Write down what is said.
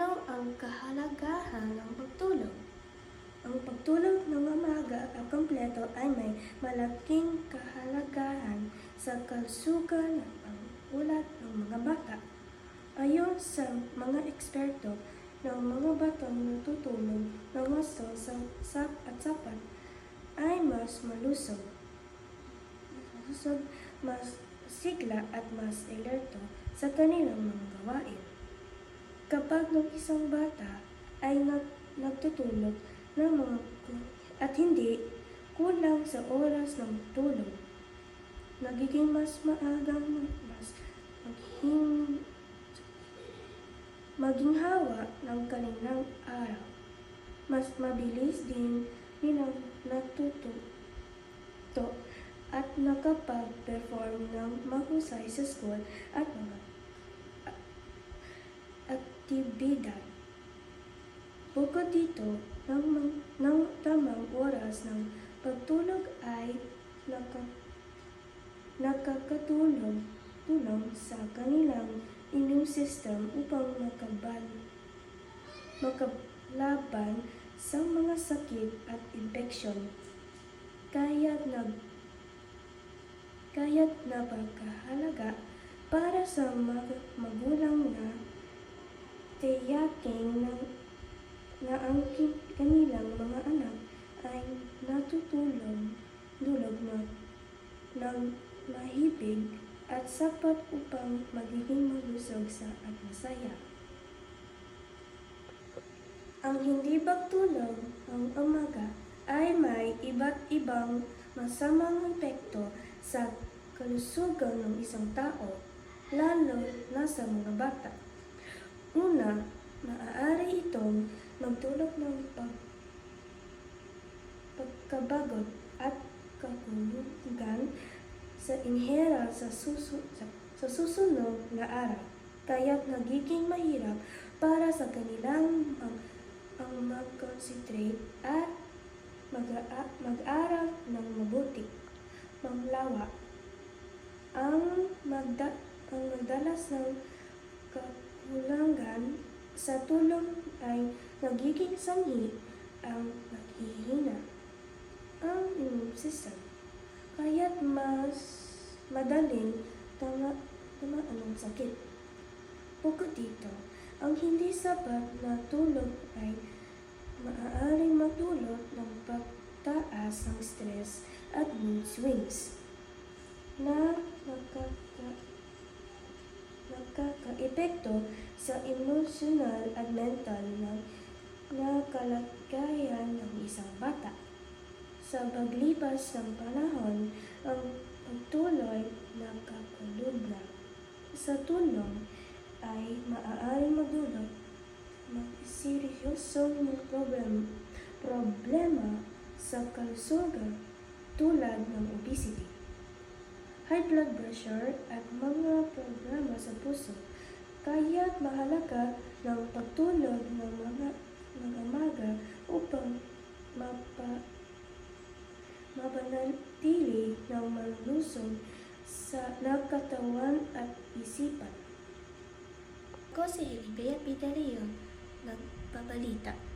Ano ang kahalagahan ng pagtulog? Ang pagtulog ng umaga at kompleto ay may malaking kahalagahan sa kalusugan at pangulat ng mga bata. Ayon sa mga eksperto, ng mga batang natutulog ng wasto sa sap at sapat ay mas malusog, malusog, mas sigla at mas alerto sa kanilang mga gawain. Kapag ng isang bata ay nag, nagtutulog ng mga at hindi kulang sa oras ng tulog, nagiging mas maagang mas maging maging hawa ng kanilang araw. Mas mabilis din nilang natututo at nakapag-perform ng mahusay sa school at mga aktibidad. Bukod dito, ng, ng tamang oras ng pagtulog ay naka, nakakatulong tulong sa kanilang immune system upang makaban, makalaban sa mga sakit at infeksyon. Kaya't nag kaya't napagkahalaga para sa mag- magulang na tiyaking na, na ang kanilang mga anak ay natutulong dulog na ng mahibig at sapat upang magiging malusog sa at masaya. Ang hindi pagtulog ng umaga ay may iba't ibang masamang epekto sa kalusugan ng isang tao, lalo na sa mga bata. Una, maaari itong magdulot ng pag pagkabagot at kakulugan sa inhera sa, susu, sa, sa susunod na araw. Kaya't nagiging mahirap para sa kanilang mag, ang mag-concentrate at mag, mag-aral ng mabuti, manglawa. Ang, magda, ang magdalas ng kakulangan sa tulong ay nagiging sanhi ang naghihina ang immune system. Kaya't mas madaling tama, tamaan ng sakit. Bukod dito, ang hindi sapat na tulog ay maaaring magdulot ng pagtaas ng stress at mood swings na nakaka nakaka-epekto sa emotional at mental na, na kalagayan ng isang bata. Sa paglipas ng panahon, ang pagtuloy nakakalubla sa tulong ay maaaring magdulot ng seryosong problem, problema sa kalusugan tulad ng obesity, high blood pressure at mga problema sa puso. Kaya't mahalaga ng pagtulog ng mga ng umaga upang mapa mapanatili ng malusog sa nakatawan at isipan. Ako si Elibea Pidaleon, nagpabalita.